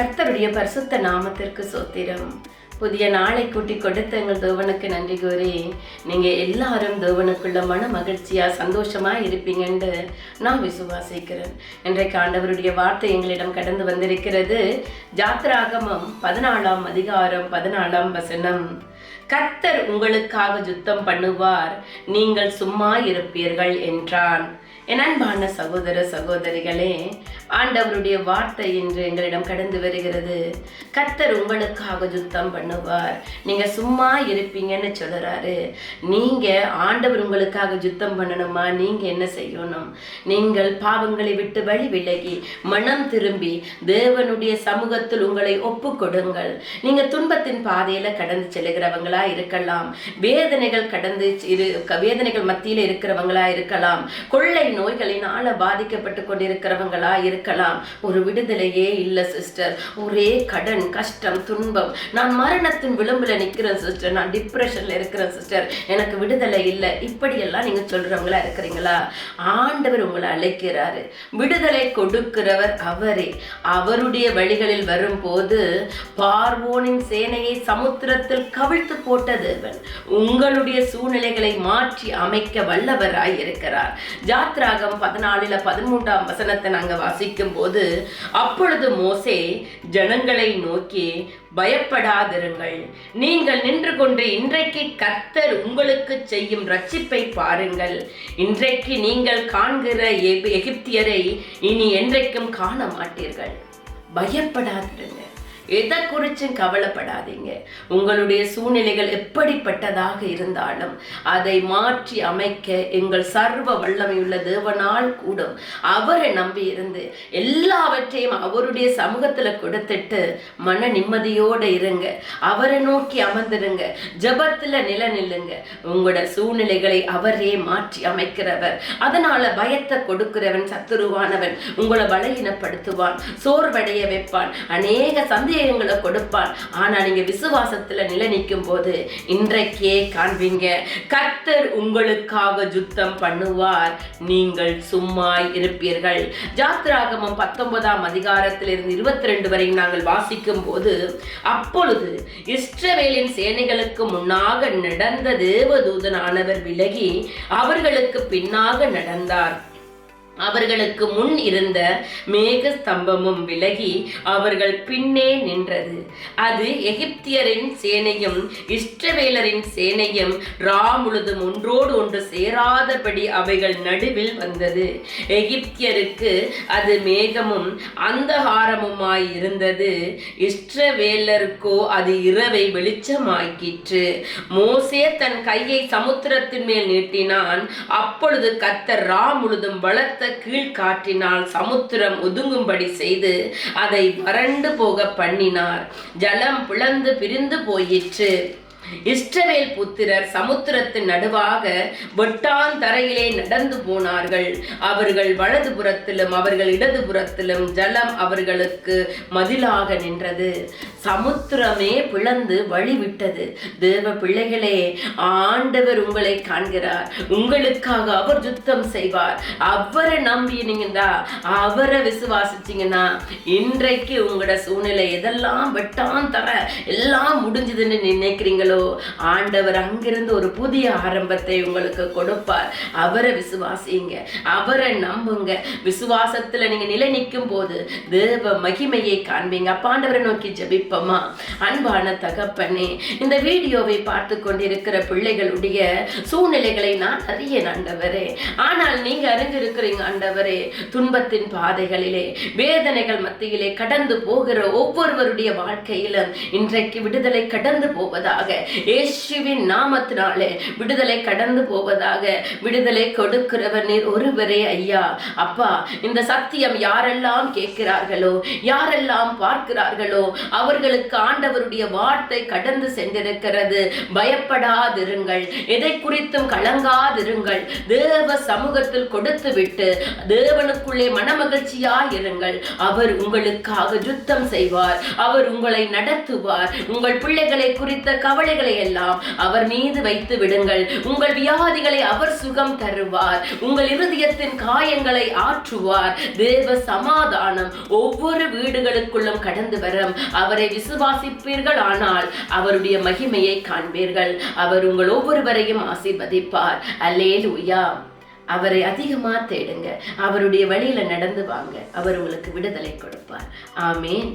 கர்த்தருடைய பரிசுத்த நாமத்திற்கு சோத்திரம். புதிய நாளை கூட்டி கொடுத்த எங்கள் தேவனுக்கு நன்றி கூறி நீங்கள் எல்லாரும் தேவனுக்குள்ள மன மகிழ்ச்சியா சந்தோஷமா இருப்பீங்கன்னு நான் விசுவாசிக்கிறேன். இன்றைக்கு ஆண்டவருடைய வார்த்தை எங்களிடம் கடந்து வந்திருக்கிறது. ஜாத்ராகமம் பதினாலாம் அதிகாரம் பதினாலாம் வசனம். கர்த்தர் உங்களுக்காக யுத்தம் பண்ணுவார் நீங்கள் சும்மா இருப்பீர்கள் என்றான். என் அன்பான சகோதர சகோதரிகளே ஆண்டவருடைய வார்த்தை இன்று எங்களிடம் கடந்து வருகிறது. கர்த்தர் உங்களுக்காக யுத்தம் பண்ணுவார். நீங்க சும்மா இருப்பீங்கன்னு சொல்றாரு. நீங்க ஆண்டவர் உங்களுக்காக யுத்தம் பண்ணணுமா? நீங்க என்ன செய்யணும்? நீங்கள் பாவங்களை விட்டு வழி விலகி மனம் திரும்பி தேவனுடைய சமூகத்தில் உங்களை ஒப்பு கொடுங்கள் நீங்க துன்பத்தின் பாதையில கடந்து செல்கிறவங்களா இருக்கலாம். வேதனைகள் கடந்து இரு வேதனைகள் மத்தியில இருக்கிறவங்களா இருக்கலாம். கொள்ளை நோய்களினால பாதிக்கப்பட்டு கொண்டிருக்கிறவங்களா இருக்கலாம் ஒரு விடுதலையே இல்ல சிஸ்டர் ஒரே கடன் கஷ்டம் துன்பம். நான் மரணத்தின் விளிம்புல நிற்கிறேன் சிஸ்டர் நான் டிப்ரெஷன்ல இருக்கிறேன் சிஸ்டர் எனக்கு விடுதலை இல்லை. இப்படியெல்லாம் நீங்க சொல்றவங்களா இருக்கிறீங்களா? ஆண்டவர் உங்களை அழைக்கிறாரு. விடுதலை கொடுக்கிறவர் அவரே. அவருடைய வழிகளில் வரும்போது பார்வோனின் சேனையை சமுத்திரத்தில் கவிழ்த்து போட்டது உங்களுடைய சூழ்நிலைகளை மாற்றி அமைக்க வல்லவராய் இருக்கிறார் ஜாத்ராகம் பதினாலுல பதிமூன்றாம் வசனத்தை நாங்க வாசிக்கும் போது அப்பொழுது மோசே ஜனங்களை நோக்கி பயப்படாதிருங்கள். நீங்கள் நின்று கொண்டு இன்றைக்கு கர்த்தர் உங்களுக்கு செய்யும் ரட்சிப்பை பாருங்கள். இன்றைக்கு நீங்கள் காண்கிற எகிப்தியரை இனி என்றைக்கும் காண மாட்டீர்கள் பயப்படாதிருங்கள். எதை குறிச்சும் கவலைப்படாதீங்க. உங்களுடைய சூழ்நிலைகள் எப்படிப்பட்டதாக இருந்தாலும் அதை மாற்றி அமைக்க எங்கள் சர்வ வல்லமையுள்ள தேவனால் கூடும். அவரை நம்பி இருந்து எல்லாவற்றையும் அவருடைய சமூகத்தில் கொடுத்துட்டு மன நிம்மதியோட இருங்க. அவரை நோக்கி அமர்ந்துருங்க. ஜெபத்துல நில நில்லுங்க உங்களோட சூழ்நிலைகளை அவரே மாற்றி அமைக்கிறவர். அதனால பயத்தை கொடுக்கிறவன் சத்துருவானவன். உங்களை பலகீனப்படுத்துவான் சோர்வடைய வைப்பான். அநேக சந்தேகங்களை கொடுப்பான் ஆனா நீங்க விசுவாசத்துல நிலை நிற்கும் போது இன்றைக்கே காண்பீங்க கர்த்தர் உங்களுக்காக யுத்தம் பண்ணுவார். நீங்கள் சும்மாய் இருப்பீர்கள். ஜாத்ராகமம் பத்தொன்பதாம் அதிகாரத்திலிருந்து இருபத்தி ரெண்டு வரை நாங்கள் வாசிக்கும் போது அப்பொழுது இஸ்ரவேலின் சேனைகளுக்கு முன்னாக நடந்த தேவதூதனானவர் விலகி அவர்களுக்கு பின்னாக நடந்தார். அவர்களுக்கு முன் இருந்த மேக ஸ்தம்பமும் விலகி அவர்கள் பின்னே நின்றது. அது எகிப்தியரின் சேனையும் இஷ்டவேலரின் சேனையும் ரா முழுதும் ஒன்றோடு ஒன்று சேராதபடி அவைகள் நடுவில் வந்தது. எகிப்தியருக்கு அது மேகமும் அந்தகாரமுமாய் இருந்தது. இஷ்டவேலருக்கோ அது இரவை வெளிச்சமாக்கிற்று. மோசே தன் கையை சமுத்திரத்தின் மேல் நீட்டினான். அப்பொழுது கத்தர் ரா முழுதும் பலத்த கீழ்காற்றினால் சமுத்திரம் ஒதுங்கும்படி செய்து அதை வறண்டு போக பண்ணினார். ஜலம் பிளந்து பிரிந்து போயிற்று. இஸ்ரவேல் புத்திரர் சமுத்திரத்தின் நடுவாக வெட்டாந்தரையிலே நடந்து போனார்கள். அவர்கள் வலது புறத்திலும் அவர்கள் இடதுபுறத்திலும் ஜலம் அவர்களுக்கு மதிலாக நின்றது. சமுத்திரமே பிளந்து வழிவிட்டது. தேவ பிள்ளைகளே ஆண்டவர் உங்களை காண்கிறார். உங்களுக்காக அவர் யுத்தம் செய்வார். அவரை நம்பினீங்கன்னா அவரை விசுவாசிச்சீங்கன்னா இன்றைக்கு உங்களோட சூழ்நிலை எதெல்லாம் வெட்டான் தர எல்லாம் முடிஞ்சதுன்னு நினைக்கிறீங்களோ? ஆண்டவர் அங்கிருந்து ஒரு புதிய ஆரம்பத்தை உங்களுக்கு கொடுப்பார். அவரை விசுவாசிங்க அவரை நம்புங்க. விசுவாசத்துல நீங்க நிலை நிற்கும் போது தேவ மகிமையை காண்பீங்க. அப்பாண்டவரை நோக்கி ஜெபிப்போமா? அன்பான தகப்பனே இந்த வீடியோவை பார்த்து கொண்டிருக்கிற பிள்ளைகளுடைய சூழ்நிலைகளை நான் அறிய ஆண்டவரே. ஆனால் நீங்க அறிஞ்சிருக்கிறீங்க ஆண்டவரே துன்பத்தின் பாதைகளிலே வேதனைகள் மத்தியிலே கடந்து போகிற ஒவ்வொருவருடைய வாழ்க்கையிலும் இன்றைக்கு விடுதலை கடந்து போவதாக இயேசுவின் நாமத்தினாலே விடுதலை கடந்து போவதாக விடுதலை கொடுக்கிறவர் நீர் ஒருவரே ஐயா. அப்பா இந்த சத்தியம் யாரெல்லாம் கேட்கிறார்களோ யாரெல்லாம் பார்க்கிறார்களோ அவர்களுக்கு ஆண்டவருடைய வார்த்தை கடந்து சென்றிருக்கிறது. பயப்படாதிருங்கள். எதை குறித்தும் கலங்காதிருங்கள். தேவ சமூகத்தில் கொடுத்து விட்டு தேவனுக்குள்ளே மனமகிழ்ச்சியாயிருங்கள். அவர் உங்களுக்காக யுத்தம் செய்வார். அவர் உங்களை நடத்துவார். உங்கள் பிள்ளைகளை குறித்த கவலை கவலைகளை எல்லாம் அவர் மீது வைத்து விடுங்கள். உங்கள் வியாதிகளை அவர் சுகம் தருவார். உங்கள் இருதயத்தின் காயங்களை ஆற்றுவார். தேவ சமாதானம் ஒவ்வொரு வீடுகளுக்குள்ளும் கடந்து வரும். அவரை விசுவாசிப்பீர்கள் ஆனால் அவருடைய மகிமையை காண்பீர்கள். அவர் உங்கள் ஒவ்வொருவரையும் ஆசீர்வதிப்பார். அல்லேலூயா. அவரை அதிகமா தேடுங்க. அவருடைய வழியில நடந்து வாங்க. அவர் உங்களுக்கு விடுதலை கொடுப்பார். ஆமேன்.